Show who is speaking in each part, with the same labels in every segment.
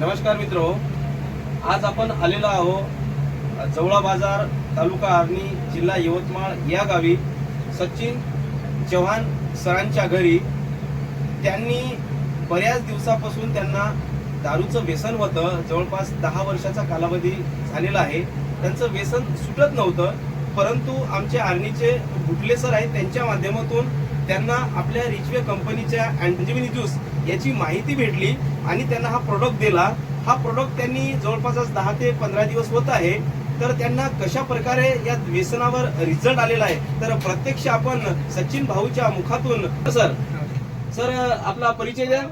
Speaker 1: नमस्कार मित्र आज आपण आलेलो आहो जवळा बाजार तालुका आर्णी जिल्हा यवतमाळ या गावी. सचिन चव्हाण सरांच्या घरी त्यांनी बऱ्याच दिवसापासून त्यांना दारूचं व्यसन होतं. जवळपास दहा वर्षाचा कालावधी झालेला आहे. त्यांचं व्यसन सुटत नव्हतं परंतु आमचे आर्णीचे गुटले सर आहेत त्यांच्या माध्यमातून त्यांना आपल्या रिचवे कंपनीच्या अँटजिमिनी ज्यूस याची माहिती भेटली आणि त्यांना हा प्रोडक्ट दिला. हा प्रोडक्ट त्यांनी जवळपास आज दहा ते पंधरा दिवस होत आहे. तर त्यांना कशा प्रकारे या व्यसनावर रिझल्ट आलेला आहे? तर प्रत्यक्ष आपण सचिन भाऊच्या मुखातून सर सर आपला परिचय द्या.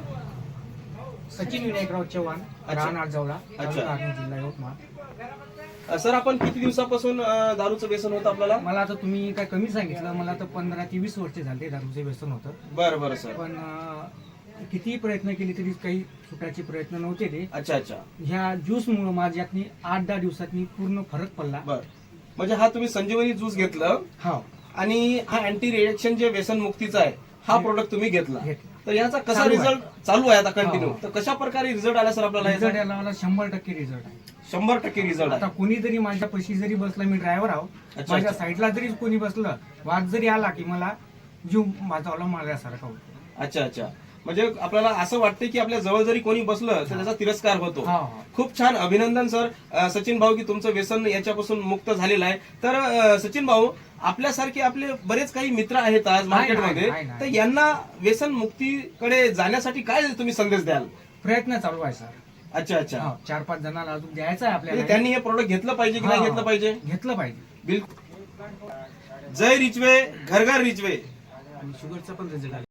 Speaker 2: सचिन विनायकराव चव्हाण. राहणार जवळा जिल्हा यवतमाळ.
Speaker 1: सर आपण किती दिवसापासून दारूचं व्यसन होतं आपल्याला?
Speaker 2: मला आता तुम्ही काय कमी सांगितलं मला तर पंधरा ते वीस वर्ष झाले दारूचे व्यसन होतं.
Speaker 1: बरं बरं सर.
Speaker 2: पण कितीही प्रयत्न केले तरी काही सुटायचे प्रयत्न नव्हते ते.
Speaker 1: अच्छा अच्छा.
Speaker 2: ह्या ज्यूस मुळे माझ्यातनी आठ दहा दिवसातनी पूर्ण फरक पडला.
Speaker 1: बर. म्हणजे हा तुम्ही संजीवनी ज्यूस घेतलं
Speaker 2: हा.
Speaker 1: आणि हा अँटी रिएक्शन जे व्यसन मुक्तीचा आहे हा प्रोडक्ट तुम्ही घेतला. तर याचा कसा. रिझल्ट चालू आहे आता कंटिन्यू
Speaker 2: हो.
Speaker 1: तर कशा प्रकारे रिझल्ट आला सर आपल्याला
Speaker 2: रिझल्ट? याला मला शंभर टक्के रिझल्ट आहे
Speaker 1: शंभर टक्के रिझल्ट
Speaker 2: आता कोणी जरी माझ्या पैशी जरी बसला मी ड्रायव्हर आहो माझ्या. साईडला जरी कोणी बसलं वाद जरी आला की मला जीव माझावाला मारल्यासारखा होतो
Speaker 1: अच्छा अच्छा म्हणजे आपल्याला असं वाटतं की आपल्या जवळ जरी कोणी बसलं तर त्याचा तिरस्कार होतो. खूप छान अभिनंदन सर. सचिन भाऊ की तुमचं व्यसन याच्यापासून मुक्त झालेलं आहे. तर सचिन भाऊ आपल्यासारखे आपले बरेच काही मित्र आहेत आज मार्केटमध्ये. तर यांना व्यसन मुक्तीकडे जाण्यासाठी काय तुम्ही संदेश द्याल?
Speaker 2: प्रयत्न चालू आहे सर.
Speaker 1: अच्छा अच्छा.
Speaker 2: हा, चार पाच जणांना अजून द्यायचं आहे
Speaker 1: म्हणजे
Speaker 2: आपल्याला
Speaker 1: त्यांनी हे प्रोडक्ट घेतलं पाहिजे की नाही
Speaker 2: हा,
Speaker 1: घेतलं पाहिजे?
Speaker 2: घेतलं पाहिजे.
Speaker 1: बिलकुल. जय रिचवे घर घर रिचवे.
Speaker 2: आणि शुगरचा पण रिझल्ट आला.